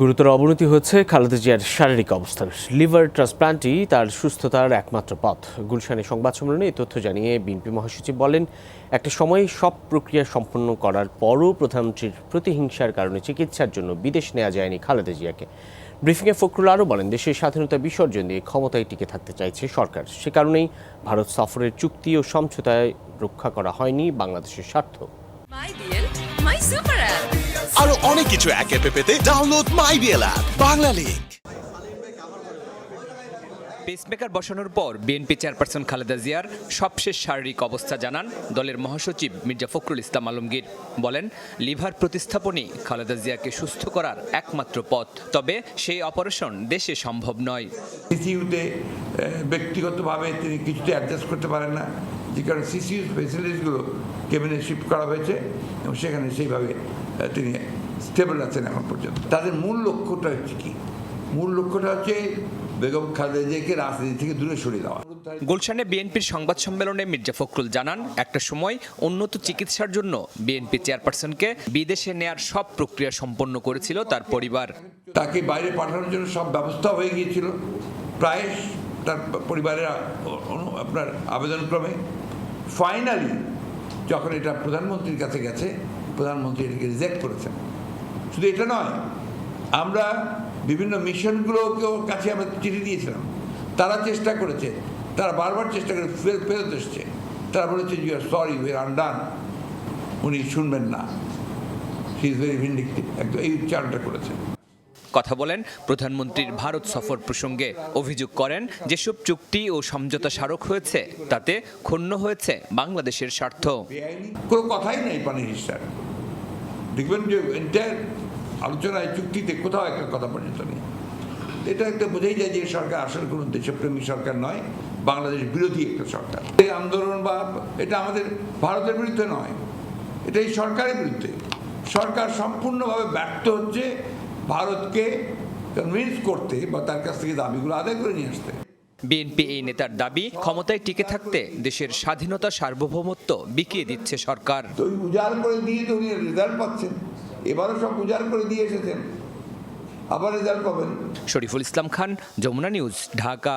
গুরুতর অবনতি হচ্ছে খালেদা জিয়ার শারীরিক অবস্থার। লিভার ট্রান্সপ্লান্টই তার সুস্থতার একমাত্র পথ। গুলশানে সংবাদ সম্মেলনে এই তথ্য জানিয়ে বিএনপি মহাসচিব বলেন, একটা সময়ে সব প্রক্রিয়া সম্পন্ন করার পরও প্রধানমন্ত্রীর প্রতিহিংসার কারণে চিকিৎসার জন্য বিদেশ নেওয়া যায়নি খালেদা জিয়াকে। ব্রিফিংয়ে ফখরুল আরও বলেন, দেশের স্বাধীনতা বিসর্জন দিয়ে ক্ষমতায় টিকে থাকতে চাইছে সরকার। সে কারণেই ভারত সফরের চুক্তি ও সমঝোতায় রক্ষা করা হয়নি বাংলাদেশের স্বার্থ। সুপার আরও অনেক কিছু এক অ্যাপে download my BL app Bangla link pacemaker বসানোর পর বিএনপি চেয়ারপারসন খালেদা জিয়ার সবশেষ শারীরিক অবস্থা জানান দলের মহাসচিব মির্জা ফখরুল ইসলাম আলমগীর। বলেন, লিভার প্রতিস্থাপনই খালেদা জিয়াকে সুস্থ করার একমাত্র পথ। তবে সেই অপারেশন দেশে সম্ভব নয়। ব্যক্তিগতভাবে তিনি কিছুতে অ্যাডজাস্ট করতে পারেন না, যে কারণে সিসিইউ ফেসিলিটিসগুলো কেবিনে শিফট করা হয়েছে এবং সেখানে সেইভাবে তিনি স্টেবল আছেন এখন পর্যন্ত। তাদের মূল লক্ষ্যটা হচ্ছে কি? মূল লক্ষ্যটা হচ্ছে বেগম খালেদা জিয়াকে রাজনীতি থেকে দূরে সরিয়ে দেওয়া। গুলশানে বিএনপির সংবাদ সম্মেলনে মির্জা ফখরুল জানান একটা সময় উন্নত চিকিৎসার জন্য বিএনপি চেয়ারপারসনকে বিদেশে নেয়ার সব প্রক্রিয়া সম্পন্ন করেছিল তার পরিবার। তাকে বাইরে পাঠানোর জন্য সব ব্যবস্থা হয়ে গিয়েছিল। প্রায় তার পরিবারের আপনার আবেদনক্রমে। ফাইনালি যখন এটা প্রধানমন্ত্রীর কাছে গেছে প্রধানমন্ত্রী এটাকে রিজেক্ট করেছেন। শুধু এটা নয় আমরা বিভিন্ন মিশনগুলোকেও কাছে আমরা চিঠি দিয়েছিলাম। তারা চেষ্টা করেছে। তারা বারবার চেষ্টা করে ফেরত ফেরত এসছে। তারা বলেছে you are sorry we are undone উনি শুনবেন না। হি ইজ ভেরি ভিন্ডিকটিভ একদম এই উচ্চারণটা করেছে। কথা বলেন প্রধানমন্ত্রীর ভারত সফর প্রসঙ্গে অভিযোগ করেন যেসব চুক্তি ও সমঝোতা স্মারক হয়েছে তাতে ক্ষুণ্ণ হয়েছে বাংলাদেশের স্বার্থ। কোনো কথাই নেই পানির হিসাব দেখবেন যে আলোচনায় চুক্তিতে কোথাও একটা কথা পর্যন্ত নেই। এটা একটা বোঝাই যায় যে সরকার আসলে কোনো দেশপ্রেমী সরকার নয় বাংলাদেশ বিরোধী একটা সরকার। এই আন্দোলন বা এটা আমাদের ভারতের বিরুদ্ধে নয় এটা এই সরকারের বিরুদ্ধে। সরকার সম্পূর্ণভাবে ব্যর্থ হচ্ছে ভারতকে কনভিন্স করতে বা তার কাছ থেকে দাবিগুলো আদায় করে নিয়ে আসতে। বিএনপি এই নেতার দাবি ক্ষমতায় টিকে থাকতে দেশের স্বাধীনতা সার্বভৌমত্ব বিকিয়ে দিচ্ছে সরকার। তো উজাড় করে দিয়ে তো উনি রেজাল্ট পাচ্ছেন। এবারও সব উজাড় করে দিয়ে এসেছেন। আবার রেজাল্ট পাবেন। শরীফুল ইসলাম খান, যমুনা নিউজ, ঢাকা।